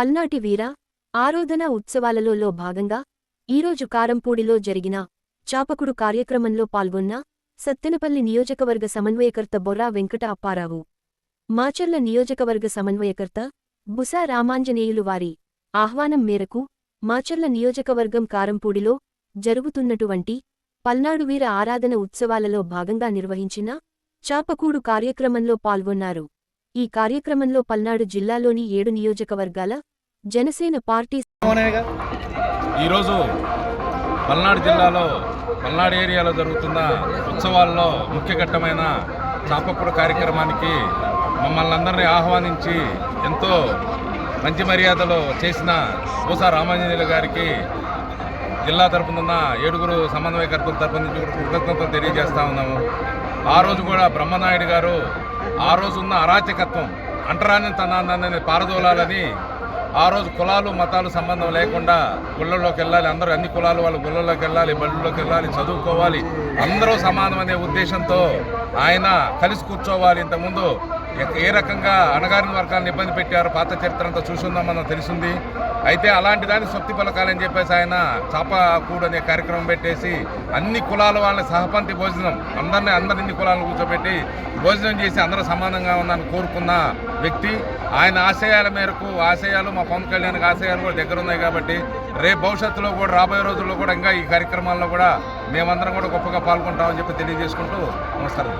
పల్నాటి వీర ఆరోధన ఉత్సవాలలో భాగంగా ఈరోజు కారంపూడిలో జరిగిన చాపకుడు కార్యక్రమంలో పాల్గొన్న సత్తెనపల్లి నియోజకవర్గ సమన్వయకర్త బొర్రా వెంకట అప్పారావు. మాచర్ల నియోజకవర్గ సమన్వయకర్త బుసా రామాంజనేయులు వారి ఆహ్వానం మేరకు మాచర్ల నియోజకవర్గం కారంపూడిలో జరుగుతున్నటువంటి పల్నాడు వీర ఆరాధన ఉత్సవాలలో భాగంగా నిర్వహించిన చాపకూడు కార్యక్రమంలో పాల్గొన్నారు. ఈ కార్యక్రమంలో పల్నాడు జిల్లాలోని ఏడు నియోజకవర్గాల జనసేన పార్టీ ఈరోజు పల్నాడు జిల్లాలో పల్నాడు ఏరియాలో జరుగుతున్న ఉత్సవాల్లో ముఖ్య ఘట్టమైన చాపప్పుడు కార్యక్రమానికి మమ్మల్ని అందరినీ ఆహ్వానించి ఎంతో మంచి మర్యాదలో చేసిన పూసా రామాంజనేయులు గారికి జిల్లా తరపున ఏడుగురు సమన్వయకర్తల తరపు నుంచి కృతజ్ఞతలు తెలియజేస్తా ఉన్నాము. ఆ రోజు కూడా బ్రహ్మనాయుడు గారు ఆ రోజు ఉన్న అరాచకత్వం అంటరాని తనాన్ని పారదోలాలని ఆ రోజు కులాలు మతాలు సంబంధం లేకుండా గుళ్ళల్లోకి వెళ్ళాలి. అందరూ అన్ని కులాలు వాళ్ళు గుళ్ళల్లోకి వెళ్ళాలి బళ్ళల్లోకి వెళ్ళాలి చదువుకోవాలి. అందరూ సమానం అనే ఉద్దేశంతో ఆయన కలిసి కూర్చోవాలి. ఇంతకుముందు ఏ రకంగా అణగారిన వర్గాలను ఇబ్బంది పెట్టారు? పాత చరిత్ర అంతా చూసుందాం మనం తెలిసింది. అయితే అలాంటి దాన్ని సొత్తి పలకాలని చెప్పేసి ఆయన చాప కూడు అనే కార్యక్రమం పెట్టేసి అన్ని కులాల వాళ్ళని సహపంతి భోజనం అందరినీ అందరిని కులాలను కూర్చోబెట్టి భోజనం చేసి అందరూ సమానంగా ఉందని కోరుకున్న వ్యక్తి. ఆయన ఆశయాల మేరకు ఆశయాలు మా పవన్ కళ్యాణ్కి ఆశయాలు కూడా దగ్గర ఉన్నాయి కాబట్టి రేపు భవిష్యత్తులో కూడా రాబోయే రోజుల్లో కూడా ఇంకా ఈ కార్యక్రమాల్లో కూడా మేమందరం కూడా గొప్పగా పాల్గొంటామని చెప్పి తెలియజేసుకుంటూ నమస్కారం